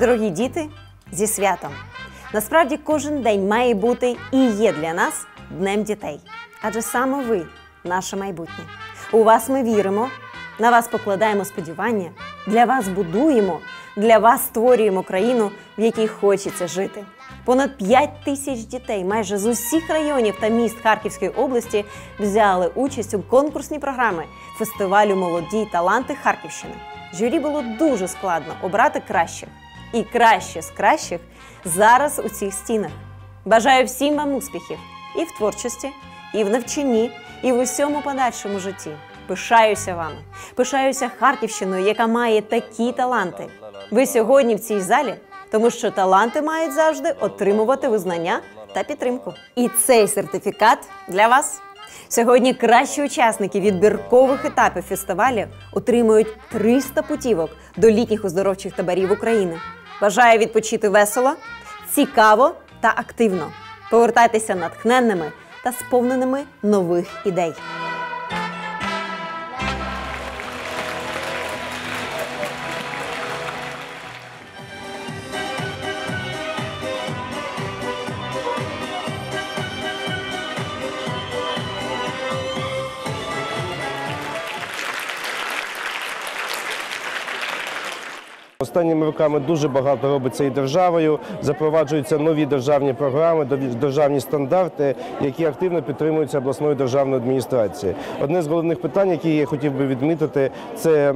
Дорогі діти, зі святом! Насправді кожен день має бути і є для нас днем дітей. Адже саме ви наше майбутнє. У вас ми віримо, на вас покладаємо сподівання, для вас будуємо, для вас створюємо країну, в якій хочеться жити. Понад 5 тисяч дітей майже з усіх районів та міст Харківської області взяли участь у конкурсній програмі фестивалю Молоді таланти Харківщини. Журі було дуже складно обрати кращих. І краще з кращих зараз у цих стінах. Бажаю всім вам успіхів і в творчості, і в навчанні, і в усьому подальшому житті. Пишаюся вами, пишаюся Харківщиною, яка має такі таланти. Ви сьогодні в цій залі, тому що таланти мають завжди отримувати визнання та підтримку. І цей сертифікат для вас. Сьогодні кращі учасники відбіркових етапів фестивалю отримують 300 путівок до літніх оздоровчих таборів України. Бажаю відпочити весело, цікаво та активно. Повертайтеся натхненними та сповненими нових ідей. Останніми роками дуже багато робиться і державою. Запроваджуються нові державні програми, державні стандарти, які активно підтримуються обласною державною адміністрацією. Одне з головних питань, які я хотів би відмітити, це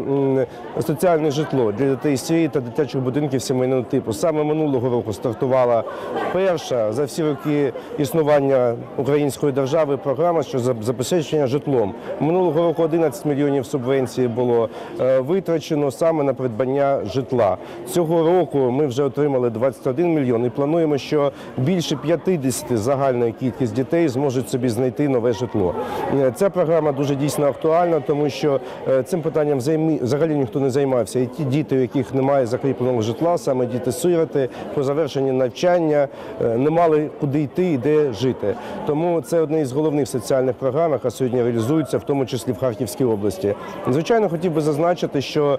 соціальне житло для дітей сірі та дитячих будинків сімейного типу. Саме минулого року стартувала перша за всі роки існування української держави програма що за- забезпечення житлом. Минулого року 11 мільйонів субвенцій було е, витрачено саме на придбання житла. Цього року ми вже отримали 21 мільйон і плануємо, що більше 50 загальної кількість дітей зможуть собі знайти нове житло. Е, Ця програма дуже дійсно актуальна, тому що е, цим питанням взагалі ніхто не займався. І ті діти, у яких немає закріпленого житла, саме діти-сироти, по завершенні навчання е, не мали куди йти і де жити. Тому це одне із головних соціальних програм, яка сьогодні реалізується, в тому числі в Харківській області. Звичайно, хотів би зазначити, що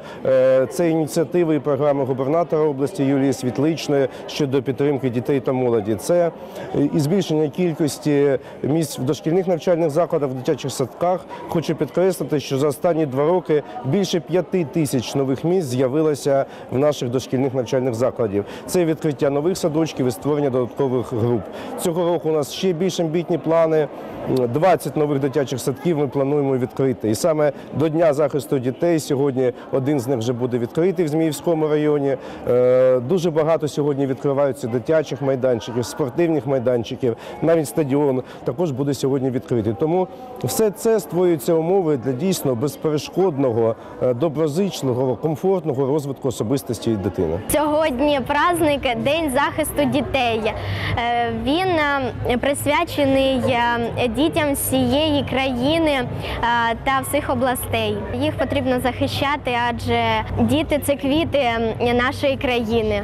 це ініціативи і програми губернатора області Юлії Світличної щодо підтримки дітей та молоді. Це е, і збільшення кількості місць в дошкільних навчальних закладах, в дитячих садках. Хочу підкреслити, що за останні два роки більше п'яти тисяч нових місць з'явилося в наших дошкільних навчальних закладів. Це відкриття нових садочків і створення додаткових груп. Цього року у нас ще більш амбітні плани. 20 нових дитячих садків ми плануємо відкрити. І саме до Дня захисту дітей сьогодні один з них вже буде відкритий в Зміївському районі. Е, Дуже багато сьогодні відкриваються дитячих майданчиків, спортивних майданчиків, навіть стадіон також буде сьогодні відкритий. Тому все це створюються умови для дійсно безперешкодного, е, доброзичного, комфортного розвитку особистості дитини. Сьогодні праздник День захисту дітей. Е, Він присвячений дітям всієї країни е, та всіх областей. Їх потрібно захищати, адже діти це квіти нашої країни.